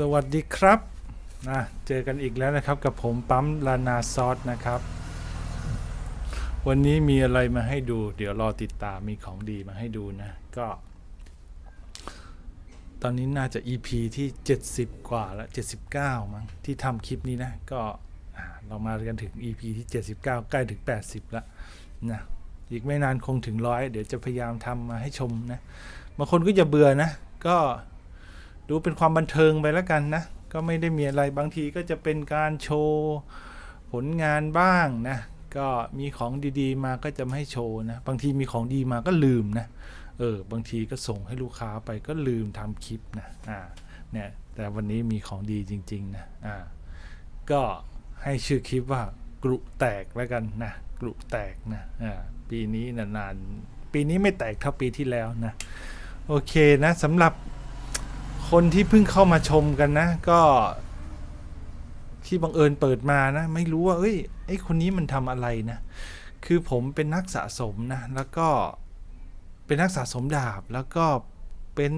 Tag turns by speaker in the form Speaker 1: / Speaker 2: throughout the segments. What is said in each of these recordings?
Speaker 1: สวัสดีครับนะเจอกันอีกแล้วนะครับกับผมปั๊มลานาซอสนะครับ วันนี้มีอะไรมาให้ดู เดี๋ยวรอติดตามมีของดีมาให้ดูนะ ก็ ตอนนี้น่าจะ EP ที่ 70 กว่าแล้ว 79 มั้งที่ทำคลิปนี้นะ ก็เรามากันถึง EP ที่ 79 ใกล้ถึง 80 แล้วนะอีกไม่นานคงถึงร้อยเดี๋ยวจะพยายามทำมาให้ชมนะบางคนก็อย่าเบื่อนะ ก็ ดูเป็นความบันเทิงไปแล้วกันนะ ก็ไม่ได้มีอะไรบางทีก็จะเป็นการโชว์ ผลงานบ้างนะ ก็มีของดีๆ มาก็จะไม่ให้โชว์นะ บางทีมีของดีมาก็ลืมนะ เออ บางทีก็ส่งให้ลูกค้าไปก็ลืมทำคลิปนะ อ่า เนี่ย แต่วันนี้มีของดีจริงๆนะ อ่า ก็ให้ชื่อคลิปว่ากรุแตกแล้วกันนะ กรุแตกนะ อ่า ปีนี้นานๆ ปีนี้ไม่แตกเท่าปีที่แล้วนะ โอเคนะสำหรับ คนที่เพิ่งเข้ามาชมกันนะ ก็ที่บังเอิญเปิดมานะ ไม่รู้ว่าเอ้ยไอ้คนนี้มันทำอะไรนะ คือผมเป็นนักสะสมนะ แล้วก็เป็นนักสะสมดาบแล้วก็เป็น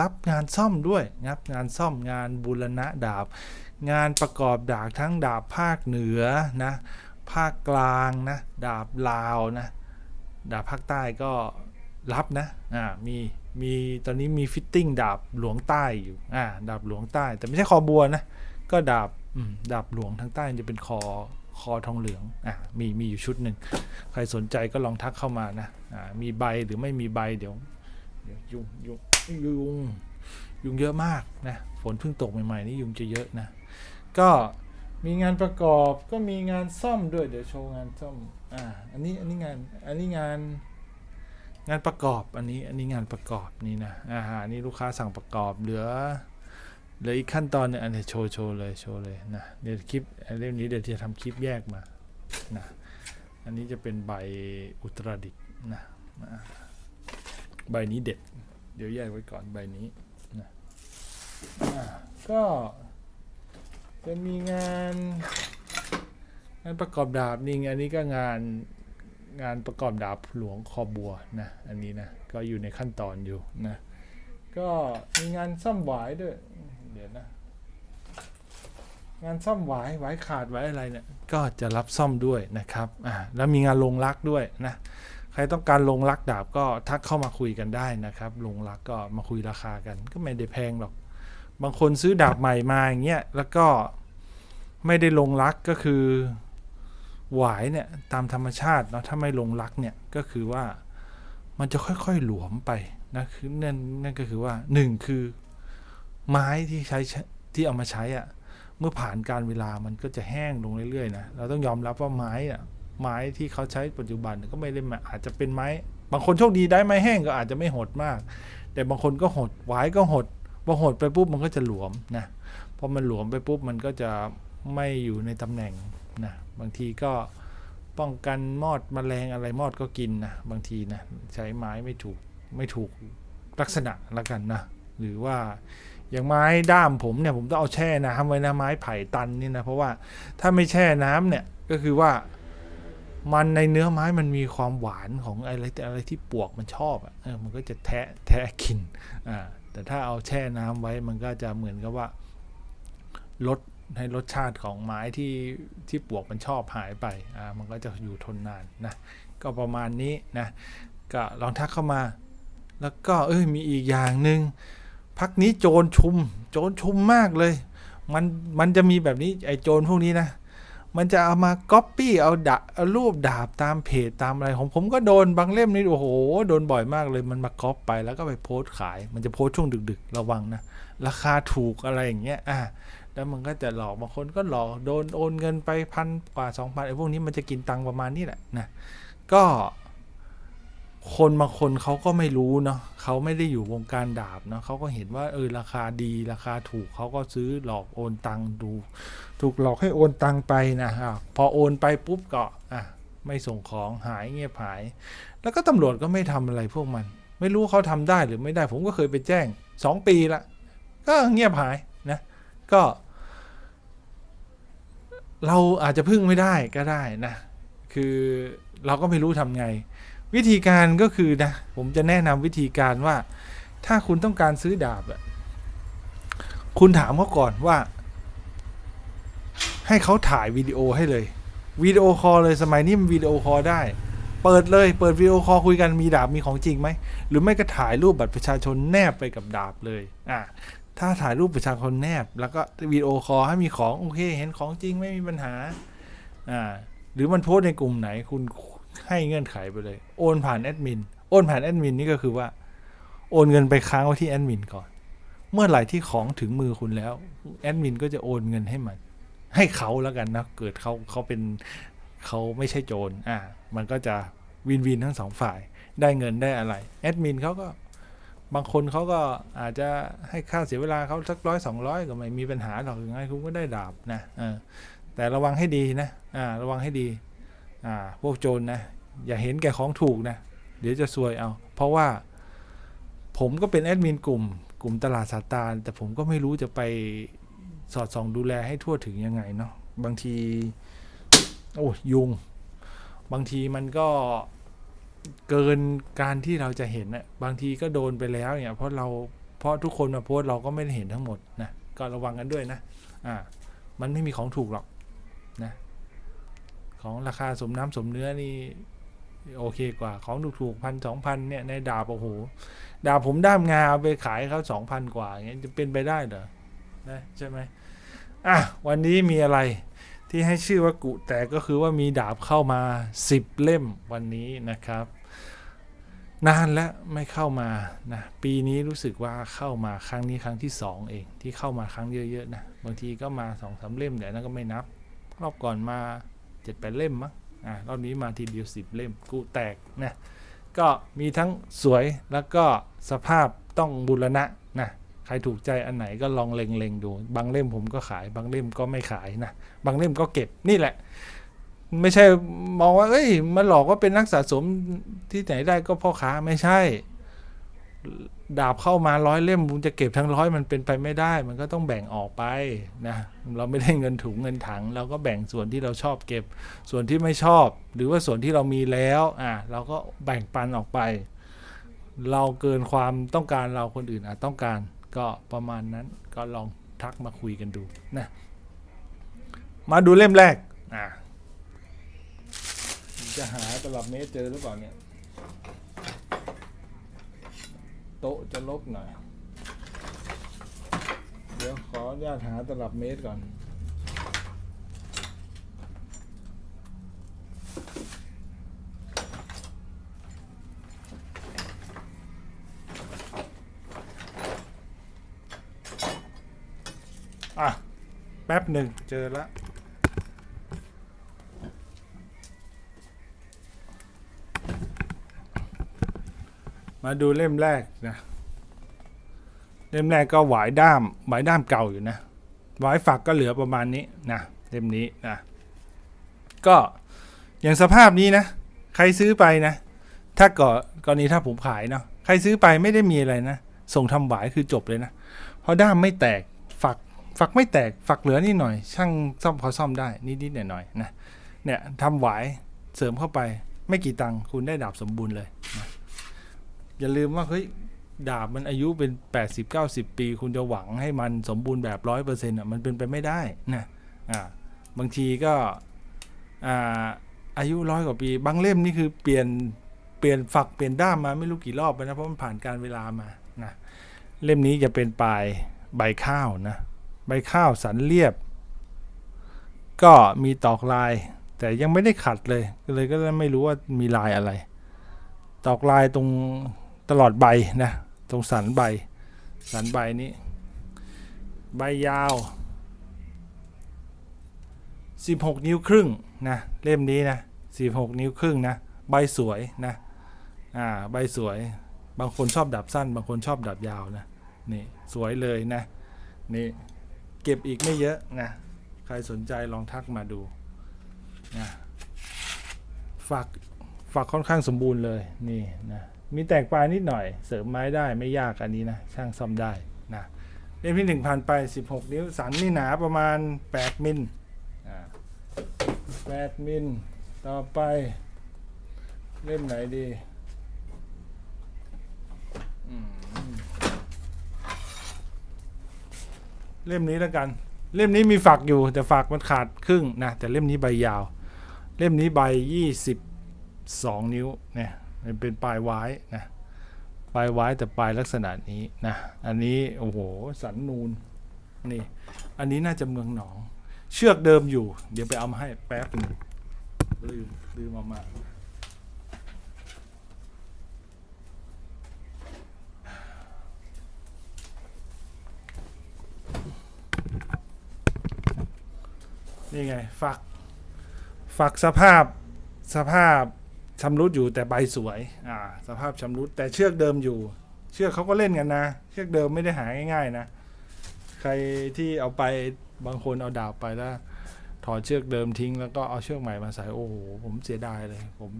Speaker 1: รับงานซ่อมด้วยนะครับงานซ่อมงานบูรณะดาบ งานประกอบดาบทั้งดาบภาคเหนือนะ ภาคกลางนะ ดาบลาวนะ ดาบภาคใต้ก็รับนะอ่ามี มีตอนนี้มีฟิตติ้งดาบหลวงใต้อยู่อ่าดาบหลวงใต้ แต่ไม่ใช่คอบัวนะ ก็ดาบดาบหลวงทางใต้จะเป็นคอคอทองเหลืองอ่ามีมีอยู่ชุดหนึ่ง ใครสนใจก็ลองทักเข้ามานะอ่ามีใบหรือไม่มีใบเดี๋ยวเดี๋ยวยุงยุงยุงยุงเยอะมากนะฝนเพิ่งตกใหม่ๆนี่ยุงจะเยอะนะ ก็มีงานประกอบก็มีงานซ่อมด้วยเดี๋ยวโชว์งานซ่อมอ่าอันนี้อันนี้งานอันนี้งาน งานประกอบอันนี้อันนี้งานประกอบนี่นะอาหารนี่ลูกค้าสั่งประกอบเหลือเหลืออีกขั้นตอนนึงอันนี้โชว์โชว์เลยโชว์เลยนะเดี๋ยวคลิปอันเรื่องนี้เดี๋ยวจะทำคลิปแยกมานะอันนี้จะเป็นใบอุตรดิตถ์นะใบนี้เด็ด เดี๋ยวแยกไว้ก่อนใบนี้นะก็จะมีงานงานประกอบดาบนี่อันนี้ก็งาน งานประกอบดาบหลวงคอบัวนะ อันนี้นะ ก็อยู่ในขั้นตอนอยู่นะ ก็มีงานซ่อมหวายด้วย เดี๋ยวนะ งานซ่อมหวายหวายขาดหวายอะไรเนี่ย ก็จะรับซ่อมด้วยนะครับ อ่า แล้วมีงานลงรักด้วยนะ ใครต้องการลงรักดาบก็ทักเข้ามาคุยกันได้นะครับ ลงรักก็มาคุยราคากัน ก็ไม่ได้แพงหรอก บางคนซื้อดาบใหม่มาอย่างเงี้ย แล้วก็ไม่ได้ลงรักก็คือ หวายเนี่ยตามธรรมชาติเนาะถ้าไม่ลงรักเนี่ยก็คือว่ามันจะค่อยๆหลวมไปนะคือนั่นนั่นก็คือว่าหนึ่งคือไม้ที่ใช้ที่เอามาใช้อะ่ะเมื่อผ่านการเวลามันก็จะแห้งลงเรื่อยๆนะเราต้องยอมรับว่าไม้อะไม้ที่เขาใช้ปัจจุบันก็ไม่ได้มาอาจจะเป็นไม้ บางคนโชคดีได้ไม้แห้งก็อาจจะไม่หดมาก แต่บางคนก็หดหวายก็หดพอหดไปปุ๊บมันก็จะหลวมนะพอมันหลวมไปปุ๊บมันก็จะไม่อยู่ในตำแหน่ง นะบางทีก็ป้องกันมอดแมลงอะไรมอดก็กินนะบางทีนะใช้ไม้ไม่ถูกไม่ถูกลักษณะละกันนะหรือว่าอย่างไม้ด้ามผมเนี่ยผมต้องเอาแช่น้ำไว้นะไม้ไผ่ตันนี่นะเพราะว่าถ้าไม่แช่น้ำเนี่ยก็คือว่ามันในเนื้อไม้มันมีความหวานของอะไรอะไรที่ปวกมันชอบอะเออมันก็จะแทะแทะกินอ่าแต่ถ้าเอาแช่น้ำไว้มันก็จะเหมือนกับว่าลด ให้รสชาติของไม้ที่ที่ปลวกมันชอบหายไปอ่ามันก็จะอยู่ทนนานนะก็ประมาณนี้นะก็ลองทักเข้ามา แล้วก็เอ้ยมีอีกอย่างหนึ่งพักนี้โจรชุม โจรชุมมากเลย มันมันจะมีแบบนี้ไอ้โจรพวกนี้นะมันจะเอามาก๊อปปี้เอาดาเอารูปดาบตามเพจตามอะไรของผมก็โดนบางเล่มนี่โอ้โหโดนบ่อยมากเลยมันมาก๊อปไปแล้วก็ไปโพสต์ขาย มันจะโพสต์ช่วงดึก ๆ ระวังนะราคาถูกอะไรอย่างเงี้ยอ่า แล้วมันก็จะหลอกบางคนก็หลอกโดนโอนเงินไปพันกว่าสองพันไอ้พวกนี้มันจะกินตังประมาณนี้แหละนะก็คนบางคนเขาก็ไม่รู้เนาะเขาไม่ได้อยู่วงการดาบเนาะเขาก็เห็นว่าเออราคาดีราคาถูกเขาก็ซื้อหลอกโอนตังดู ถูกหลอกให้โอนตังไปนะอะพอโอนไปปุ๊บก็อะไม่ส่งของหายเงียบหาย แล้วก็ตำรวจก็ไม่ทำอะไรพวกมัน ไม่รู้เขาทำได้หรือไม่ได้ ผมก็เคยไปแจ้งสองปีละก็เงียบหาย ก็ เราอาจจะพึ่งไม่ได้ก็ได้นะ คือเราก็ไม่รู้ทำไง วิธีการก็คือนะ ผมจะแนะนำวิธีการว่า ถ้าคุณต้องการซื้อดาบอะคุณถามเขาก่อนว่า ให้เขาถ่ายวิดีโอให้เลยวิดีโอคอลเลยสมัยนี้มันวิดีโอคอลได้ เปิดเลยเปิดวิดีโอคอลคุยกันมีดาบมีของจริงไหม หรือไม่ก็ถ่ายรูปบัตรประชาชนแนบไปกับดาบเลย อะ ถ้าถ่ายรูปประชาชนแนบ แล้วก็วิดีโอคอลให้มีของโอเค เห็นของจริงไม่มีปัญหา อ่า หรือมันโพสในกลุ่มไหนคุณให้เงื่อนไขไปเลย โอนผ่านแอดมิน โอนผ่านแอดมินนี่ก็คือว่า โอนเงินไปค้างไว้ที่แอดมินก่อน เมื่อไหร่ที่ของถึงมือคุณแล้ว แอดมินก็จะโอนเงินให้มัน ให้เขาแล้วกันนะ เกิดเขาเขาเป็นเขาไม่ใช่โจร อ่า มันก็จะวินวินทั้งสองฝ่าย ได้เงินได้อะไร แอดมินเขาก็ บางคนเขาก็อาจจะให้ค่าเสียเวลาเขาสักร้อยสองร้อยก็ไม่มีปัญหาหรอกยังไงคุณก็ได้ดาบนะอแต่ระวังให้ดีนะอ่าระวังให้ดีอ่าพวกโจรนะอย่าเห็นแก่ของถูกนะ เดี๋ยวจะซวยเอา เพราะว่าผมก็เป็นแอดมินกลุ่ม กลุ่มตลาดสาตานแต่ผมก็ไม่รู้จะไปสอดส่องดูแลให้ทั่วถึงยังไงเนาะบางที โอ้ยุง บางทีมันก็ เกินการที่เราจะเห็นนะบางทีก็โดนไปแล้วเนี่ย เพราะเราเพราะทุกคนมาโพสเราก็ไม่ได้เห็นทั้งหมดนะก็ระวังกันด้วยนะอ่ามันไม่มีของถูกหรอกนะของราคาสมน้ำสมเนื้อนี่โอเคกว่าของถูกๆพันสองพันเนี่ยในดาบโอ้โหดาบผมด้ามงาเอาไปขายเขาสองพันกว่าอย่างเงี้ยจะเป็นไปได้เหรอนะใช่ไหมอะวันนี้มีอะไร ที่ให้ชื่อว่ากุแต่ก็คือว่ามีดาบเข้ามาสิบเล่มวันนี้นะครับ นานแล้วไม่เข้ามานะปีนี้รู้สึกว่าเข้ามาครั้งนี้ครั้งที่สองเอง ที่เข้ามาครั้งเยอะๆนะบางทีก็มาสองสามเล่มแต่นั้นก็ไม่นับ รอบก่อนมาเจ็ดแปดเล่มมั้งอะรอบนี้มาทีเดียวสิบเล่มกุแตกนะก็มีทั้งสวยแล้วก็สภาพต้องบูรณะนะ ใครถูกใจอันไหนก็ลองเล็งๆดู บางเล่มผมก็ขาย บางเล่มก็ไม่ขายนะ บางเล่มก็เก็บนี่แหละ ไม่ใช่มองว่า เอ้ยมันหลอกว่าเป็นนักสะสมที่ไหนได้ก็พ่อค้าไม่ใช่ ดาบเข้ามาร้อยเล่มคุณจะเก็บทั้งร้อยมันเป็นไปไม่ได้ มันก็ต้องแบ่งออกไปนะเราไม่ได้เงินถุงเงินถัง เราก็แบ่งส่วนที่เราชอบเก็บ ส่วนที่ไม่ชอบ หรือว่าส่วนที่เรามีแล้วอะเราก็แบ่งปันออกไป เราเกินความต้องการเราคนอื่นอาจต้องการ ก็ประมาณนั้นก็ลองทักมาคุยกันดูนะมาดูเล่มแรกอะจะหาตลับเมตรเจอหรือเปล่าเนี่ยโต๊ะจะลบหน่อย เดี๋ยวขออนุญาตหาตลับเมตรก่อน อะ แป๊บหนึ่งเจอแล้วมาดูเล่มแรกนะ เล่มแรกก็หวายด้ามหวายด้ามเก่าอยู่นะหวายฝักก็เหลือประมาณนี้นะเล่มนี้นะก็อย่างสภาพนี้นะ ใครซื้อไปนะ ถ้าก่อกรณีถ้าผมขายเนาะใครซื้อไปไม่ได้มีอะไรนะ ส่งทำหวายคือจบเลยนะ เพราะด้ามไม่แตก ฝักไม่แตกฝักเหลือนิดหน่อย ช่างซ่อมพอซ่อมได้นิดๆหน่อยๆนะเนี่ยทำหวายเสริมเข้าไปไม่กี่ตังค์คุณได้ดาบสมบูรณ์เลยนะอย่าลืมว่าเฮ้ยดาบมันอายุเป็น 80 90 ปี คุณจะหวังให้มันสมบูรณ์แบบร้อยเปอร์เซ็นต์อะมันเป็นไปไม่ได้นะอ่าบางทีก็อ่าอายุร้อยกว่าปี บางเล่มนี่คือเปลี่ยนเปลี่ยนฝักเปลี่ยนด้ามมาไม่รู้กี่รอบไปนะเพราะมันผ่านการเวลามานะเล่มนี้จะเป็นปลายใบข้าวนะ ใบข้าวสันเรียบ ก็มีตอกลาย แต่ยังไม่ได้ขัดเลยก็เลยก็เลยไม่รู้ว่ามีลายอะไร ตอกลายตรงตลอดใบนะ ตรงสันใบ สันใบนี้ ใบยาว 16 นิ้วครึ่งนะเล่มนี้นะ 16 นิ้วครึ่งนะ ใบสวยนะอ่าใบสวยบางคนชอบดับสั้น บางคนชอบดับยาวนะนี่สวยเลยนะนี่ เก็บอีกไม่เยอะนะใครสนใจลองทักมาดูนะฝากฝักค่อนข้างสมบูรณ์เลยนี่นะมีแตกปลายนิดหน่อย เสริมไม้ได้ไม่ยากอันนี้นะช่างซ่อมได้นะเล่มที่หนึ่งผ่านไป 16 นิ้วสันนี่หนาประมาณ 8 มิลอ่า8มิลต่อไป เล่มไหนดีอืม เล่มนี้แล้วกัน เล่มนี้มีฝักอยู่ แต่ฝักมันขาดครึ่งนะ แต่เล่มนี้ใบยาว เล่มนี้ใบยี่สิบสองนิ้วเนี่ยมันเป็นปลายไว้นะปลายไว้แต่ปลายลักษณะนี้นะอันนี้โอ้โหสันนูนนี่อันนี้น่าจะเมืองหนอง เชือกเดิมอยู่ เดี๋ยวไปเอามาให้แป๊บหนึงลืมลืมเอามา นี่ไงฝัก ฝักสภาพสภาพชำรุดอยู่แต่ใบสวยอ่าสภาพชำรุดแต่เชือกเดิมอยู่ เชือกเขาก็เล่นกันนะ เชือกเดิมไม่ได้หาง่ายๆนะ ใครที่เอาไปบางคนเอาดาบไปแล้วถอดเชือกเดิมทิ้งแล้วก็เอาเชือกใหม่มาใส่โอ้โหผมเสียดายเลย ผม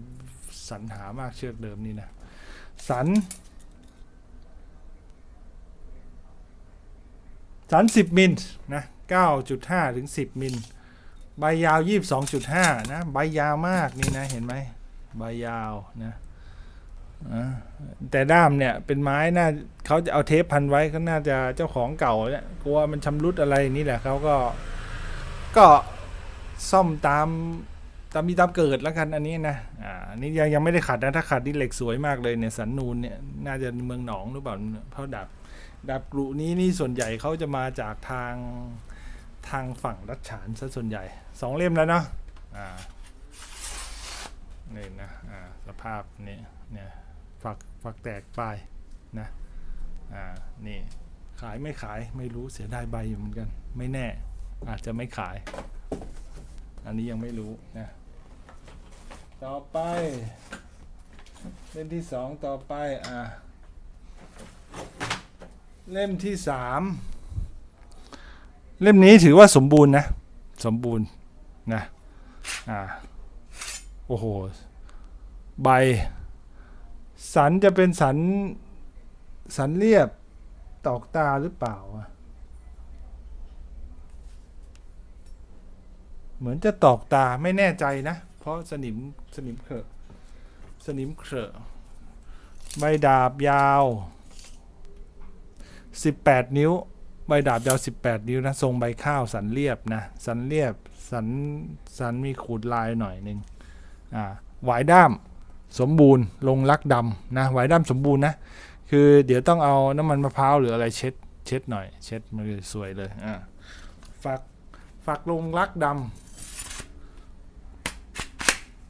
Speaker 1: สรรหามากเชือกเดิมนี่นะสันสันสิบมิลนะเก้าจุดห้าถึงสิบมิล ใบยาวยี่สิบสองจุดห้านะ ใบยาวมากนี่นะ เห็นไหม ใบยาวนะแต่ด้ามเนี่ยเป็นไม้น่าเขาจะเอาเทปพันไว้เขาน่าจะเจ้าของเก่าเนี่ยกลัวมันชำรุดอะไรนี่แหละเขาก็ก็ซ่อมตามตามมีตามเกิดแล้วกันอันนี้นะอ่าอันนี้ยังยังไม่ได้ขัดนะถ้าขัดนี่เหล็กสวยมากเลยเนี่ยสันนูนเนี่ยน่าจะเมืองหนองหรือเปล่าเพราะดาบดาบกรุนี้นี่ส่วนใหญ่เขาจะมาจากทาง ทางฝั่งรัชฉานซะส่วนใหญ่สองเล่มแล้วเนาะอ่านี่นะอ่าสภาพนี่เนี่ยฝักฝักแตกปลายนะอ่านี่ขายไม่ขายไม่รู้เสียดายใบอยู่เหมือนกัน ไม่แน่อาจจะไม่ขาย อันนี้ยังไม่รู้นะต่อไป เล่มที่สองต่อไปอ่าเล่มที่สาม เล่มนี้ถือว่าสมบูรณ์นะ สมบูรณ์นะอ่าโอ้โห ใบ สันจะเป็นสัน สันเรียบตอกตาหรือเปล่า เหมือนจะตอกตาไม่แน่ใจนะ เพราะสนิมสนิมเขอะสนิมเขอะใบดาบยาว 18 นิ้ว ใบดาบยาว 18 นิ้วนะทรงใบข้าวสันเรียบนะสันเรียบสันสันมีขูดลายหน่อยหนึ่งอ่าหวายด้ามสมบูรณ์ลงลักดำนะหวายด้ามสมบูรณ์นะคือเดี๋ยวต้องเอาน้ำมันมะพร้าวหรืออะไรเช็ดเช็ดหน่อย เช็ดมันสวยเลยอ่าฝักฝักลงลักดำ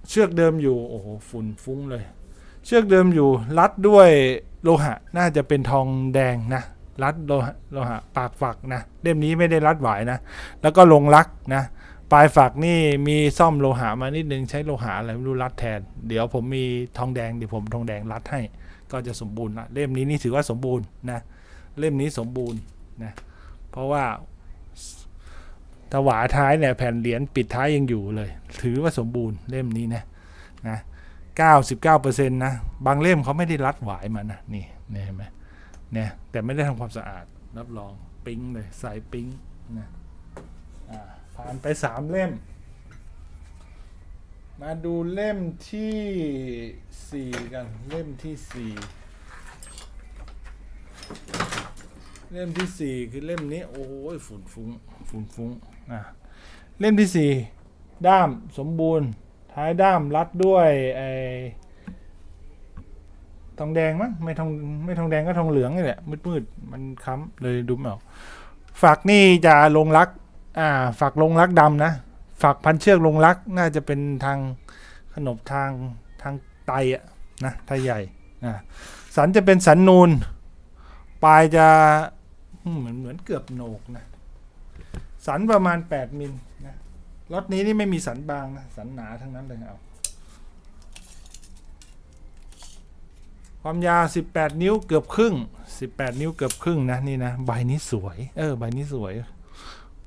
Speaker 1: เชือกเดิมอยู่โอ้โหฝุ่นฟุ้งเลย เชือกเดิมอยู่รัดด้วยโลหะน่าจะเป็นทองแดงนะ รัดโลหะปากฝักนะเล่มนี้ไม่ได้รัดหวายนะ แล้วก็ลงลักนะปลายฝักนี่มีซ่อมโลหะมานิดนึงใช้โลหะอะไรไม่รู้รัดแทน เดี๋ยวผมมีทองแดงเดี๋ยวผมทองแดงรัดให้ ก็จะสมบูรณ์ละเล่มนี้นี่ถือว่าสมบูรณ์นะเล่มนี้สมบูรณ์นะเพราะว่าถวาท้ายเนี่ยแผ่นเหรียญปิดท้ายยังอยู่เลย ถือว่าสมบูรณ์เล่มนี้นะนะ99%นะบางเล่มเขาไม่ได้รัดหวายมานะนี่เนี่เห็นไหม นี่ยแต่ไม่ได้ทำความสะอาดรับรองปิ๊งเลยสายปิ๊งนะอ่าผ่านไปสามเล่ม มาดูเล่มที่สี่กันเล่มที่สี่เล่มที่สี่คือเล่มนี้ โอ้ยฝุ่นฟุ้งฝุ่นฟุ้งอะเล่มที่สี่ด้ามสมบูรณ์ ท้ายด้ามรัดด้วยไอ ทองแดงมั้งไม่ทองไม่ทองแดงก็ทองเหลืองนี่แหละมืดๆมันค้ำเลยดูไม่ออกฝักนี่จะลงรัก อ่า ฝักลงรักดำนะฝักพันเชือกลงรักน่าจะเป็นทางขนบทางทางไตอะนะไตใหญ่อ่าสันจะเป็นสันนูนปลายจะเหมือนเหมือนเกือบโหนกนะสันประมาณ 8 มิลนะรถนี้นี่ไม่มีสันบางนะสันหนาทั้งนั้นเลยเอา ความยาว 18 นิ้วเกือบครึ่ง 18 นิ้วเกือบครึ่งนะนี่นะใบนี้สวย เออ ใบนี้สวย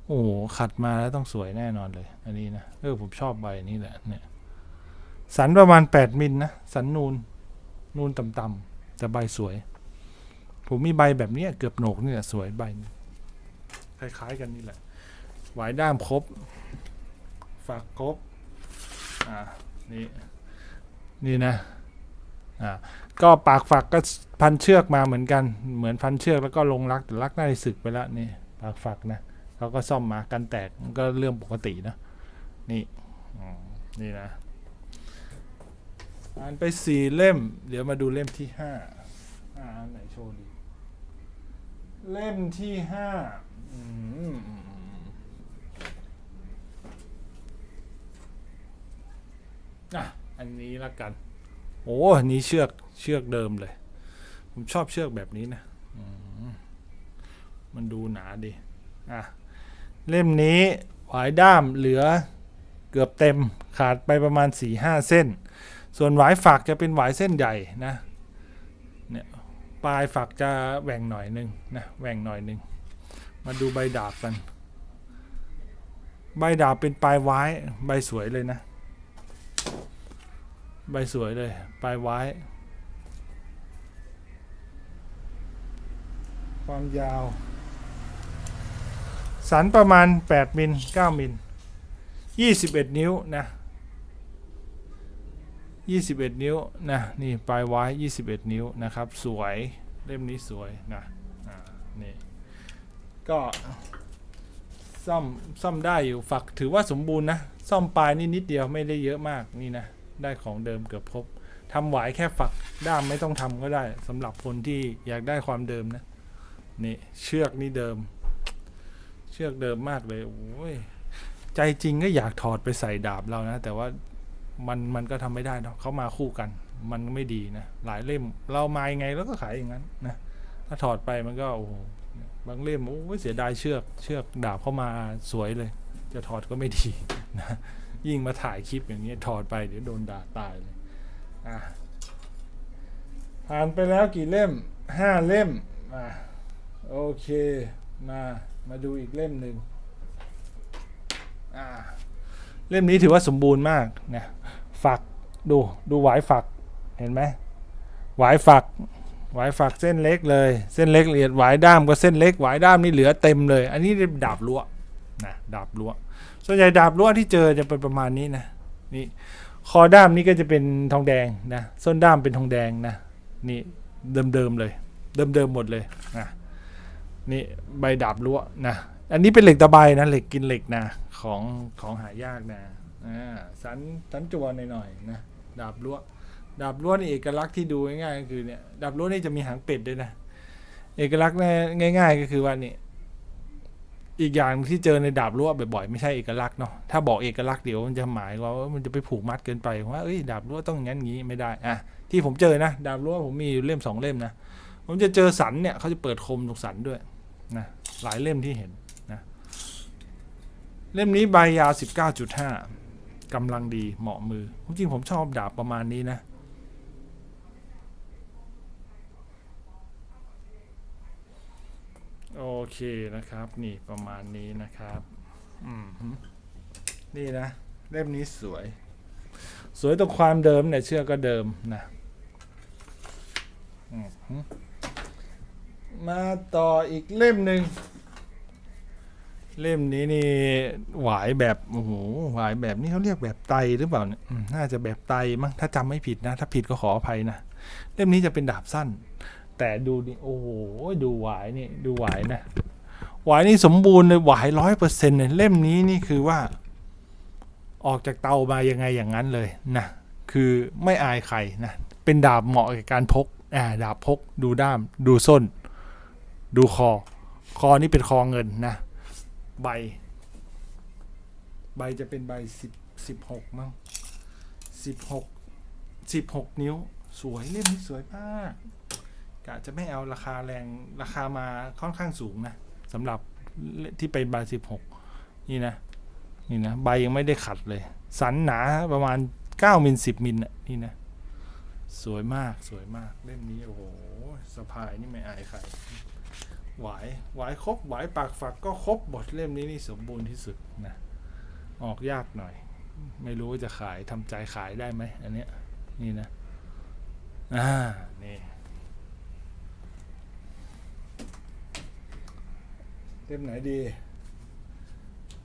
Speaker 1: โอ้โหขัดมาแล้วต้องสวยแน่นอนเลย อันนี้นะ เออ ผมชอบใบนี้แหละเนี่ย สันประมาณ 8 มิลนะสันนูน นูนต่ำๆแต่ใบสวย ผมมีใบแบบนี้เกือบโหนกนี่แหละสวยใบนี้คล้ายๆกันนี่แหละ หวายด้ามครบฝักครบ อ่า นี่ นี่นะ อ่า ก็ปากฝักก็พันเชือกมาเหมือนกัน เหมือนพันเชือกแล้วก็ลงรักแต่รักน่าจะสึกไปแล้วนี่ปากฝักนะเขาก็ซ่อมมากันแตกก็เรื่องปกตินะนี่นี่นะอ่านไปสี่เล่ม เดี๋ยวมาดูเล่มที่ห้าอ่านไหนโชว์ดีเล่มที่ห้าอะ อันนี้ละกัน โอ้นี้เชือกเชือกเดิมเลย ผมชอบเชือกแบบนี้นะมันดูหนาดีอะเล่มนี้หวายด้ามเหลือเกือบเต็มขาดไปประมาณ4ี่ห้าเส้น ส่วนหวายฝักจะเป็นหวายเส้นใหญ่นะเนี่ยปลายฝักจะแหว่งหน่อยหนึงนะแหว่งหน่อยหนึง มาดูใบดาบกัน ใบดาบเป็นปลายไว้ใบสวยเลยนะ ใบสวยเลย ปลายไว้ ความยาว สันประมาณ 8 มิล 9 มิล 21 นิ้วนะ 21 นิ้วนะ นี่ปลายไว้21 นิ้วนะครับ สวยเล่มนี้สวยนะนี่ ก็ซ่อมซ่อมได้อยู่ฝักถือว่าสมบูรณ์นะ ซ่อมปลายนี่นิดเดียวไม่ได้เยอะมากนี่นะ ได้ของเดิมเกือบครบทำหวายแค่ฝักด้ามไม่ต้องทำก็ได้สำหรับคนที่อยากได้ความเดิมนะนี่เชือกนี่เดิม เชือกเดิมมากเลยโอ้ยใจจริงก็อยากถอดไปใส่ดาบเรานะ แต่ว่ามันมันก็ทำไม่ได้เนาะเขามาคู่กัน มันไม่ดีนะ หลายเล่มเรามายังไงแล้วก็ขายอย่างนั้นนะถ้าถอดไปมันก็โอ้โหบางเล่มโอ้ยเสียดายเชือก เชือกดาบเข้ามาสวยเลย จะถอดก็ไม่ดีนะ ยิ่งมาถ่ายคลิปอย่างนี้ถอดไปเดี๋ยวโดนด่าตายเลยอะผ่านไปแล้วกี่เล่มห้าเล่มอะโอเคมามาดูอีกเล่มหนึ่งอ่าเล่มนี้ถือว่าสมบูรณ์มากนะฝักดูดูหวายฝักเห็นไหมหวายฝักหวายฝักเส้นเล็กเลย เส้นเล็กละเอียดหวายด้ามก็เส้นเล็กหวายด้ามนี่เหลือเต็มเลย อันนี้ดาบล้วนะดาบล้ว ส่วนใหญ่ดาบล้วที่เจอจะเป็นประมาณนี้นะนี่คอด้ามนี่ก็จะเป็นทองแดงนะส้นด้ามเป็นทองแดงนะนี่เดิมๆเลย เดิมๆหมดเลยนะนี่ใบดาบล้วนะอันนี้เป็นเหล็กตะไบนะเหล็กกินเหล็กนะของของหายากนะอ่าสันสันจวนหน่อยๆนะดาบล้วดาบล้วนี่เอกลักษณ์ที่ดูง่ายๆก็คือเนี่ยดาบล้วนี่จะมีหางเป็ดด้วยนะ เอกลักษณ์ง่ายๆก็คือว่านี่ อีกอย่างที่เจอในดาบล้วบ่อยๆไม่ใช่เอกลักษณ์เนาะถ้าบอกเอกลักษณ์เดี๋ยวมันจะหมายว่ามันจะไปผูกมัดเกินไปว่าเอ้ยดาบล้วต้องงั้นงี้ไม่ได้อะที่ผมเจอนะดาบล้วผมมีอยู่เล่มสองเล่มนะผมจะเจอสันเนี่ยเขาจะเปิดคมตรงสันด้วยนะหลายเล่มที่เห็นนะเล่มนี้ใบยาว19.5กำลังดีเหมาะมือจริงๆผมชอบดาบประมาณนี้นะ โอเคนะครับ นี่ประมาณนี้นะครับอืมนี่นะ เล่มนี้สวย สวยตรงความเดิมเนี่ยเชื่อกก็เดิมนะมาต่ออีกเล่มหนึ่งเล่มนี้นี่หวายแบบโอ้โหหวายแบบนี้เขาเรียกแบบไตหรือเปล่าเนี่ยน่าจะแบบไตมั้งถ้าจำไม่ผิดนะ ถ้าผิดก็ขออภัยนะเล่มนี้จะเป็นดาบสั้น แต่ดูนี่โอ้โหดูหวายนี่ดูหวายนะหวายนี่สมบูรณ์เลยหวายร้อยเปอร์เซ็นต์เลยเล่มนี้นี่คือว่า ออกจากเตามายังไงอย่างนั้นเลยนะคือไม่อายใครนะเป็นดาบเหมาะกับการพกอ่าดาบพก ดูด้าม ดูส้น ดูคอ คอนี่เป็นคอเงินนะ ใบ ใบจะเป็นใบสิบสิบหกมั้งสิบหกสิบหกนิ้ว สวยเล่มนี้สวยมาก กะจะไม่เอาราคาแรงราคามาค่อนข้างสูงนะสำหรับที่เป็นใบสิบหกนี่นะนี่นะใบยังไม่ได้ขัดเลย สันหนาประมาณเก้ามิลสิบมิลน่ะนี่นะ สวยมากสวยมากเล่มนี้ โอ้โหสะพายนี่ไม่อายใครหวายหวายครบหวายปากฝักก็ครบบทเล่มนี้นี่สมบูรณ์ที่สุดนะ ออกยากหน่อย ไม่รู้ว่าจะขายทำใจขายได้ไหมอันเนี้ยนี่นะ อ่า นี่ เล่มไหนดี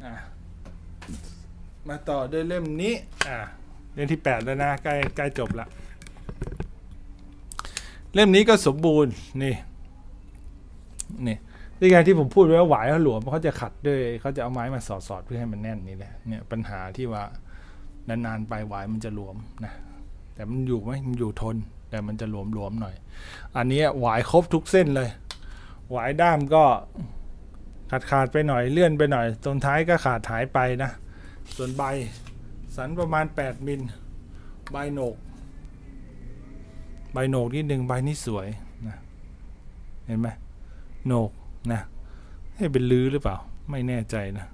Speaker 1: อะมาต่อด้วยเล่มนี้อะเล่มที่แปดแล้วนะใกล้ใกล้จบละเล่มนี้ก็สมบูรณ์นี่นี่ด้วยการที่ผมพูดไว้ว่าหวายเขาหลวมเขาจะขัดด้วยเขาจะเอาไม้มาสอดสอดๆเพื่อให้มันแน่นนี่แหละเนี่ยปัญหาที่ว่านานๆไปหวายมันจะหลวมนะแต่มันอยู่ไหมมันอยู่ทน แต่มันจะหลวมๆหน่อย อันนี้หวายครบทุกเส้นเลย หวายด้ามก็ ขาดขาดไปหน่อยเลื่อนไปหน่อยตรงท้ายก็ขาดหายไปนะ ส่วนใบสันประมาณ 8 มิล ใบโหนก ใบโหนกนิดหนึ่งใบนี่สวยนะเห็นไหมโหนกนะให้เป็นลื้อหรือเปล่า ไม่แน่ใจนะ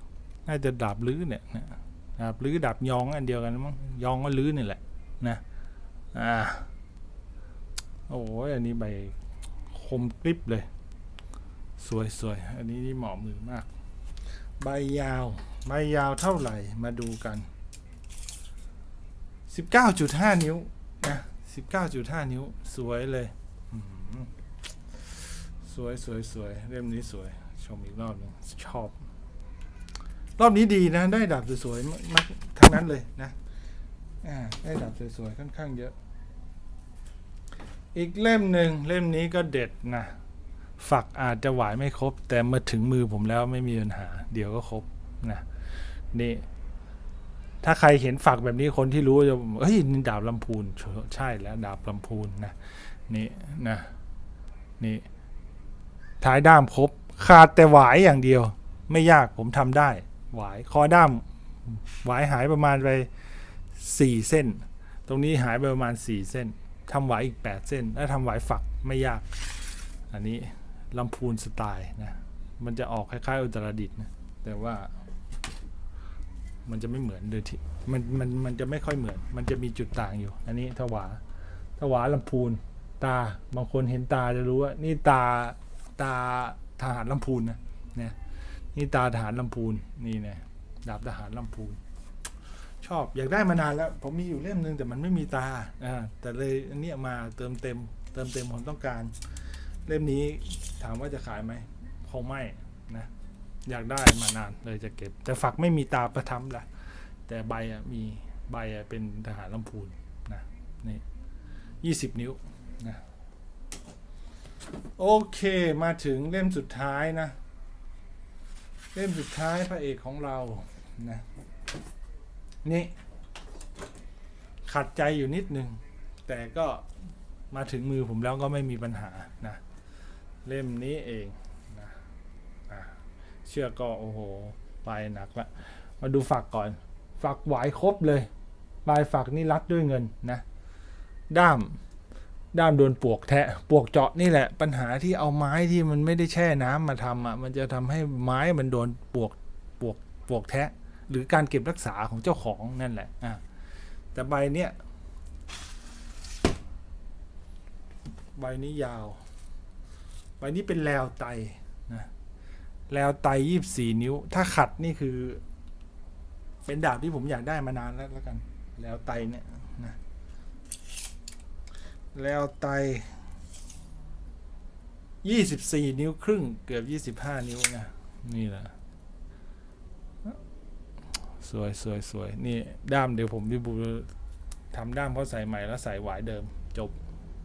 Speaker 1: น่าจะดาบลื้อเนี่ยนะดาบลื้อดาบยองอันเดียวกันมั้งยองก็ลื้อนี่แหละนะอ่าโอ้ยอันนี้ใบคมกริบเลย สวยสวยอันนี้นี่เหมาะมือมาก ใบยาว ใบยาวเท่าไหร่มาดูกัน 19.5 นิ้วนะ19.5 นิ้ว สวยเลยสวยสวยสวยเล่มนี้สวย ชมอีกรอบหนึงชอบ รอบนี้ดีนะ ได้ดาบสวยๆมากทั้งนั้นเลยนะได้ดาบสวยๆค่อนข้างเยอะ อีกเล่มหนึ่งเล่มนี้ก็เด็ดนะ ฝักอาจจะหวายไม่ครบ แต่มาถึงมือผมแล้วไม่มีปัญหา เดี๋ยวก็ครบนะนี่ ถ้าใครเห็นฝักแบบนี้คนที่รู้จะเฮ้ยนี่ดาบลำพูนใช่แล้ว ดาบลำพูนนะนี่นะนี่ท้ายด้ามครบ ขาดแต่หวายอย่างเดียว ไม่ยากผมทำได้ หวายคอด้ามหวายหายประมาณไปสี่เส้น ตรงนี้หายไปประมาณสี่เส้นทำหวายอีกแปดเส้น แล้วทำหวายฝักไม่ยาก อันนี้ ลำพูนสไตล์นะ มันจะออกคล้ายๆอุตรดิตถ์นะ แต่ว่า มันจะไม่เหมือนโดยที่มันมันมันจะไม่ค่อยเหมือน มันจะมีจุดต่างอยู่ อันนี้ถวาถวาลำพูน ตา บางคนเห็นตาจะรู้ว่า นี่ตาตาทหารลำพูนนะเนี่ยนี่ตาทหารลำพูน นี่นี่ยดาบทหารลำพูน ชอบอยากได้มานานแล้ว ผมมีอยู่เล่มหนึงแต่มันไม่มีตาอ่าแต่เลยอันนี้มาเติมเต็ม เติมเต็มความต้องการ เล่มนี้ถามว่าจะขายไหมคงไม่นะ อยากได้มานานเลยจะเก็บ แต่ฝักไม่มีตาประทับละแต่ใบอะมีใบอะเป็นทหารลำพูนนะนี่ยี่สิบนิ้วนะโอเคมาถึงเล่มสุดท้ายนะ เล่มสุดท้ายพระเอกของเรานะนี่ ขัดใจอยู่นิดนึง แต่ก็มาถึงมือผมแล้วก็ไม่มีปัญหานะ เล่มนี้เองนะอะเชือกก็โอ้โหไปหนักละ มาดูฝักก่อน ฝักหวายครบเลยปลายฝักนี่รัดด้วยเงินนะ ด้ามด้ามโดนปวกแทะปวกเจาะนี่แหละ ปัญหาที่เอาไม้ที่มันไม่ได้แช่น้ำมาทำอะมันจะทำให้ไม้มันโดนปวกปวกปวกแทะ หรือการเก็บรักษาของเจ้าของนั่นแหละอะแต่ใบเนี้ยใบนี้ยาว ใบนี้เป็นแลวไตนะแลวไตยี่บสี่นิ้ว ถ้าขัดนี่คือ เป็นดาบที่ผมอยากได้มานานแล้วแล้วกัน แลวไตเนี่ยนะแลวไตยี่สิบสี่นิ้วครึ่ง เกือบยี่สิบห้านิ้วนะนี่แหละสวยสวยสวยนี่ด้ามเดี๋ยวผมพี่บูทำด้ามเขาใส่ใหม่แล้วใส่หวายเดิมจบ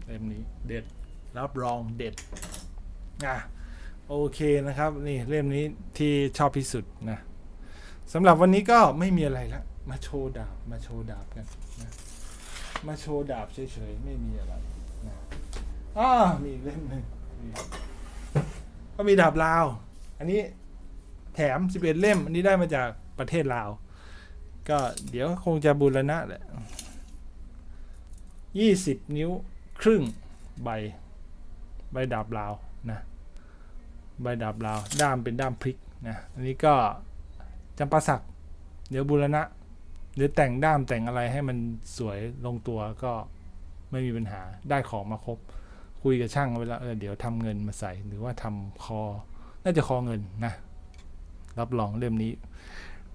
Speaker 1: เล่มนี้เด็ด รับรองเด็ด อะโอเคนะครับ นี่เล่มนี้ที่ชอบที่สุดนะสำหรับวันนี้ก็ไม่มีอะไรละ มาโชว์ดาบ มาโชว์ดาบกันนะมาโชว์ดาบเฉยๆ ไม่มีอะไรนะอ้ามีเล่มหนึ่งก็มีดาบลาว อันนี้แถม 11 เล่ม อันนี้ได้มาจากประเทศลาว ก็เดี๋ยวคงจะบูรณะแหละ20 นิ้วครึ่งใบ ใบดาบลาวนะ ใบดาบลาว ด้ามเป็นด้ามพลิกนะอันนี้ก็จำปาสัก เดี๋ยวบูรณะ หรือแต่งด้ามแต่งอะไรให้มันสวยลงตัวก็ไม่มีปัญหาได้ของมาครบ คุยกับช่างไว้แล้วเออเดี๋ยวทำเงินมาใส่หรือว่าทำคอ น่าจะคอเงินนะ รับรองเล่มนี้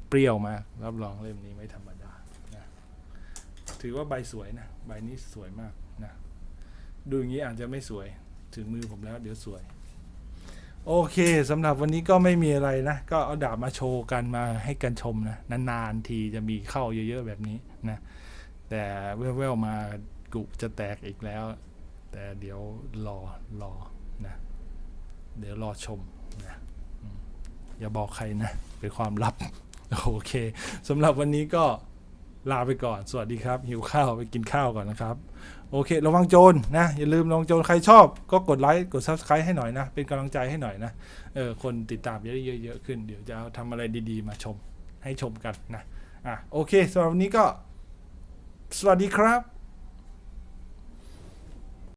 Speaker 1: เปรี้ยวมากรับรองเล่มนี้ไม่ธรรมดานะถือว่าใบสวยนะใบนี้สวยมากนะดูอย่างนี้อาจจะไม่สวยถึงมือผมแล้วเดี๋ยวสวย โอเคสำหรับวันนี้ก็ไม่มีอะไรนะ ก็เอาดาบมาโชว์กันมาให้กันชมนะ นานๆทีจะมีเข้าเยอะๆแบบนี้นะ แต่แว่วๆมากุจะแตกอีกแล้ว แต่เดี๋ยวรอรอนะ เดี๋ยวรอชมนะอืมอย่าบอกใครนะ เป็นความลับ โอเคสำหรับวันนี้ก็ลาไปก่อน สวัสดีครับ หิวข้าวไปกินข้าวก่อนนะครับ โอเค ระวังโจรนะ อย่าลืมระวังโจรใครชอบ ก็กดไลค์กด subscribe ให้หน่อยนะ เป็นกำลังใจให้หน่อยนะเออคนติดตามจะได้เยอะๆขึ้น เดี๋ยวจะเอาทำอะไรดีๆ มาชมให้ชมกันนะอะโอเคสำหรับวันนี้ก็ สวัสดีครับ